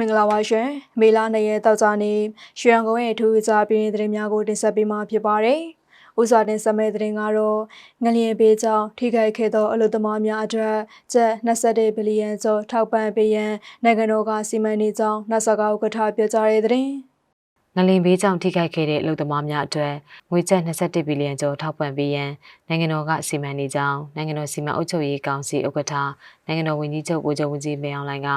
မင်္ဂလာပါရှင်မေလာနေရဲ့တောက်ကြနေရွှေရန်ကုန်ရဲ့ထူးခြားပြည်ရင်သတင်းများကိုတင်ဆက်ပေးမှာဖြစ်ပါတယ်။ဥစွာတင်ဆက်မဲ့သတင်းကတော့ငလျင်ပေးကြောင်းထိခိုက်ခဲ့သောအလုပ်သမားများအတွက်ကျပ်21ဘီလီယံကျော်ထောက်ပံ့ပေးရန်နိုင်ငံတော်ကစီမံနေကြောင်းနှဆကာဥက္ကဋ္ဌပြောကြားတဲ့သတင်း။ ငလင်ဘေးကြောင့်ထိခိုက်ခဲ့တဲ့အလုပ်သမားများအတွက်ငွေကျပ်21ဘီလီယံကျော်ထောက်ပံ့ပေးရန်နိုင်ငံတော်ကစီမံနေကြောင်းနိုင်ငံတော်စီမံအုပ်ချုပ်ရေးကောင်စီဥက္ကဋ္ဌနိုင်ငံတော်ဝန်ကြီးချုပ်ဗိုလ်ချုပ်ဝင်းကြီးမင်းအောင်လှိုင်က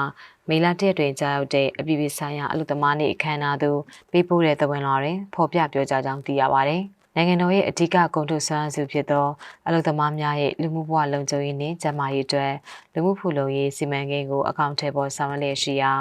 မေလ၁ရက်တွင်ကြားရောက်တဲ့အပြည်ပြည်ဆိုင်ရာအလုပ်သမားနေ့အခမ်းအနားသို့ပေးပို့တဲ့သဝင်လာတွင်ဖော်ပြပြောကြားကြောင်းသိရပါသည်။နိုင်ငံတော်ရဲ့အဓိကကုန်ထုတ်စွမ်းအားစုဖြစ်သောအလုပ်သမားများရဲ့လူမှုဘဝလုံခြုံရေးနှင့်ကျန်းမာရေးအတွက်လူမှုဖူလုံရေးစီမံကိန်းကိုအကောင့်ထဲပေါ်ဆောင်ရွက်လျက်ရှိရာ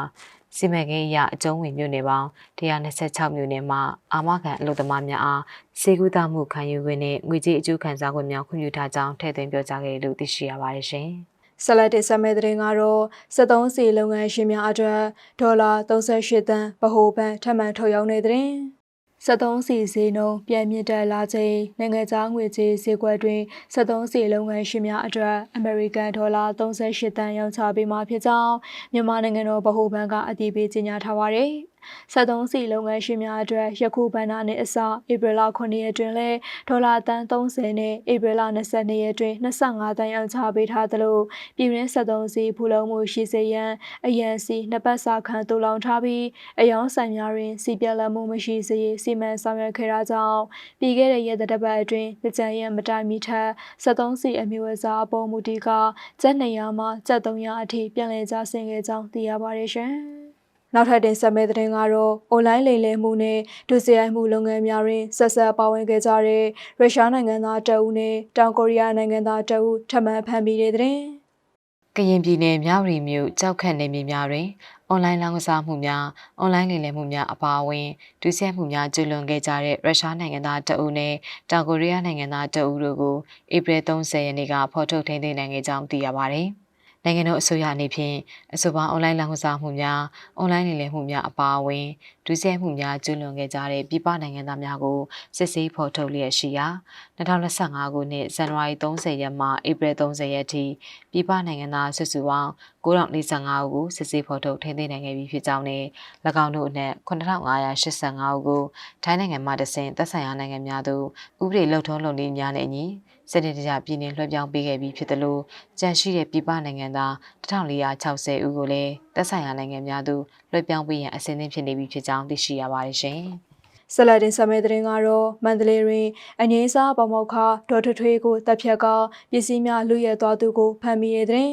စီမံကိန်းအရအကျုံးဝင်မြို့နယ်ပေါင်း126မြို့နယ်မှာအာမခံအလုပ်သမားများအားစေကူတာမှုခံယူခွင့်နဲ့ငွေကြေးအကျိုးခံစားခွင့်များခွင့်ပြုထားကြောင်းထည့်သွင်းပြောကြားခဲ့တယ်လို့သိရှိရပါတယ်ရှင်။ဆက်လက်တင်ဆက်မယ့်သတင်းကတော့73စီလုပ်ငန်းရှင်များအတွက်ဒေါ်လာ38သန်းဗဟိုဘဏ်ထပ်မံထုတ်ရောင်းတဲ့သတင်း 73စီဈေးနှုန်းပြန်မြင့်တက်လာချိန်နိုင်ငံခြားငွေကြေးဈေးကွက်တွင်73စီလုပ်ငန်းရှင်များအတွက်အမေရိကန်ဒေါ်လာ38သန်းရောင်းချပေးမှာဖြစ်ကြောင်းမြန်မာနိုင်ငံတော်ဗဟိုဘဏ်ကအတည်ပြုကြေညာထားပါတယ်။ 73စီလုပ်ငန်းရှင်များအတွက်ယခုဘဏ္ဍာနှစ်အစဧပြီလ9ရက်တွင်လည်းဒေါ်လာတန်30နဲ့ဧပြီလ22ရက်တွင်25တန်ရောင်းချပေးထားသလိုပြည်တွင်း73စီဖူလုံမှုရှိစေရန်အရန်စီနှစ်ပတ်စာခန့်တူလောင်ထားပြီးအယောင်ဆိုင်များတွင်စီပြက်လက်မှုမရှိစေစီမံဆောင်ရွက်ခဲ့တာကြောင့်ပြည်ခဲ့တဲ့ရက်သတ္တပတ်အတွင်းကြံရန်မတိုင်မီထက်73စီအမျိုးအစားအပေါ်မူတီကကျပ်200မှကျပ်300အထိပြန်လည်ကျဆင်းခဲ့ကြောင်းသိရပါတယ်ရှင်။ နောက်ထပ်တင်ဆက်မယ့်သတင်းကတော့အွန်လိုင်းလိမ်လည်မှုနဲ့ဒုစရိုက်မှုလုပ်ငန်းများတွင်ဆက်ဆက်ပါဝင်ခဲ့ကြတဲ့ရုရှားနိုင်ငံသားတအုပ်နဲ့တောင်ကိုရီးယားနိုင်ငံသားတအုပ်ထပ်မံဖမ်းမိတဲ့သတင်း။ကရင်ပြည်နယ်မြဝတီမြို့ကြောက်ခန့်နေမြေများတွင်အွန်လိုင်းလောင်းကစားမှုများအွန်လိုင်းလိမ်လည်မှုများအပါအဝင်ဒုစရိုက်မှုများကျူးလွန်ခဲ့ကြတဲ့ရုရှားနိုင်ငံသားတအုပ်နဲ့တောင်ကိုရီးယားနိုင်ငံသားတအုပ်တို့ကိုဧပြီ30ရက်နေ့ကဖော်ထုတ်ထိန်းသိမ်းနိုင်ခဲ့ကြောင်းသိရပါတယ်။ နိုင်ငံတော်အစိုးရအနေဖြင့်အဆိုပါအွန်လိုင်းလောင်းကစားမှုများအွန်လိုင်းနေလည်မှုများအပါအဝင်ဒုစရိုက်မှုများကျူးလွန်ခဲ့ကြတဲ့ပြည်ပနိုင်ငံသားများကိုစစ်ဆေးဖော်ထုတ်လျက်ရှိရာ2025ခုနှစ်ဇန်နဝါရီ30ရက်မှဧပြီ30ရက်ထိပြည်ပနိုင်ငံသားစုစုပေါင်း9045ဦးကိုစစ်ဆေးဖော်ထုတ်ထိန်းသိမ်းနိုင်ခဲ့ပြီဖြစ်ကြောင်းနဲ့၎င်းတို့အနက်9585ဦးကိုထိုင်းနိုင်ငံမှတဆင့်သက်ဆိုင်ရာနိုင်ငံများသို့ဥပဒေလုံထုံးလုံနည်းများနဲ့အညီ စနစ်တကျပြည်내လွှဲပြောင်းပေးခဲ့ပြီးဖြစ်တယ်လို့ကြန့်ရှိတဲ့ပြည်ပနိုင်ငံသား1460ဦးကိုလည်းသက်ဆိုင်ရာနိုင်ငံများသို့လွှဲပြောင်းပေးရန်အစီအစဉ်ဖြစ်နေပြီဖြစ်ကြောင်းသိရှိရပါတယ်ရှင်။ဆလဒင်ဆမဲတဲ့ရင်ကတော့မန္တလေးတွင်အငိမ့်စားပမောက်ခဒေါ်ထွထွေးကိုတပ်ဖြတ်ကပစ္စည်းများလူရဲသွားသူကိုဖမ်းမိတဲ့တဲ့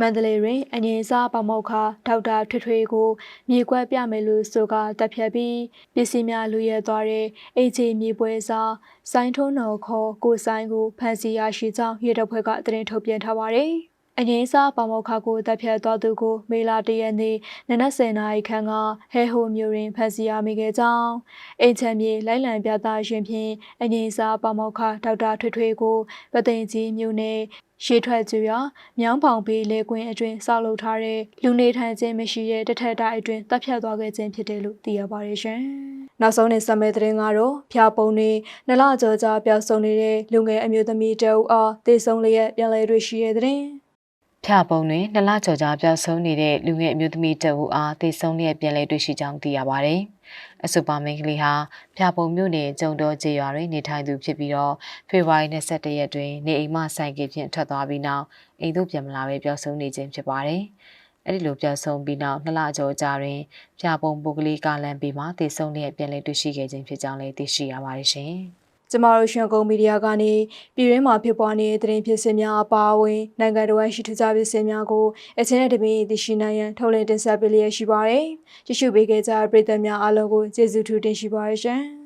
မန္တလေးတွင်အငိမ့်စားပမောက်ခဒေါက်တာထွထွေးကိုမြေကွက်ပြမယ်လို့ဆိုကတပ်ဖြတ်ပြီးပစ္စည်းများလူရဲသွားတဲ့အိချေမြေပွဲစားစိုင်းထုံးတော်ခေါ်ကိုဆိုင်ကိုဖမ်းဆီးရရှိကြောင်းရဲတပ်ဖွဲ့ကသတင်းထုတ်ပြန်ထားပါတယ်။ အငိမ့်စားပေါမောက်ခကိုတပ်ဖြတ်သွားသူကို မေလာတရက်နေ့နနက်10နာရီခန့်ကဟဲဟိုမျိုးတွင်ဖမ်းဆီးရမိခဲ့ကြောင်းအိမ်ချမ်းမြေလိုက်လံပြသရှင်ဖြင့်အငိမ့်စားပေါမောက်ခဒေါက်တာထွေထွေကိုပသိမ်ကြီးမြို့နယ်ရှေးထွက်ကျူရမြောင်းဖောင်ပေးလေကွင်းအတွင်းဆောက်လုပ်ထားတဲ့လူနေထိုင်ခြင်းမရှိတဲ့တထက်တိုက်အတွင်းတပ်ဖြတ်သွားခဲ့ခြင်းဖြစ်တယ်လို့သိရပါတယ်ရှင်။နောက်ဆုံးနေစမဲသတင်းကတော့ဖျားပုံနေနလကြောကြာပျောက်ဆုံးနေတဲ့လူငယ်အမျိုးသမီးတအုပ်အားတေဆုံးလျက်ပြန်လည်တွေ့ရှိတဲ့သတင်း။ ဖြာပုံတွင်နှစ်လကျော်ကြာပျောက်ဆုံးနေတဲ့လူငယ်အမျိုးသမီးတအူအားသေဆုံးလျက်ပြန်လည်တွေ့ရှိကြောင်းသိရပါတယ်။အဆိုပါမိန်းကလေးဟာဖြာပုံမြို့နယ်ကျုံတော်ကျေးရွာတွင်နေထိုင်သူဖြစ်ပြီးတော့ဖေဖော်ဝါရီ22ရက်တွင်နေအိမ်မှဆိုင်ကဖြင့်ထွက်သွားပြီးနောက်အိမ်သို့ပြန်မလာဘဲပျောက်ဆုံးနေခြင်းဖြစ်ပါတယ်။အဲ့ဒီလိုပျောက်ဆုံးပြီးနောက်နှစ်လကျော်ကြာတွင်ဖြာပုံပုဂ္ဂလိကလမ်းဘေးမှာသေဆုံးလျက်ပြန်လည်တွေ့ရှိခဲ့ခြင်းဖြစ်ကြောင်းလည်းသိရှိရပါတယ်ရှင်။ ကျမတို့ရှင်ကုန်မီဒီယာကနေပြည်တွင်းမှာဖြစ်ပွားနေတဲ့သတင်းဖြစ်စဉ်များအပါအဝင်နိုင်ငံတော်ရှိထူးခြားဖြစ်စဉ်များကိုအချင်းနဲ့တပင်းသိရှိနိုင်ရန်ထုတ်လင်းတင်ဆက်ပေးလျက်ရှိပါတယ်။ကြည့်ရှုပေးခဲ့ကြတဲ့ပရိသတ်များအားလုံးကိုကျေးဇူးထူးတင်ရှိပါရရှင်။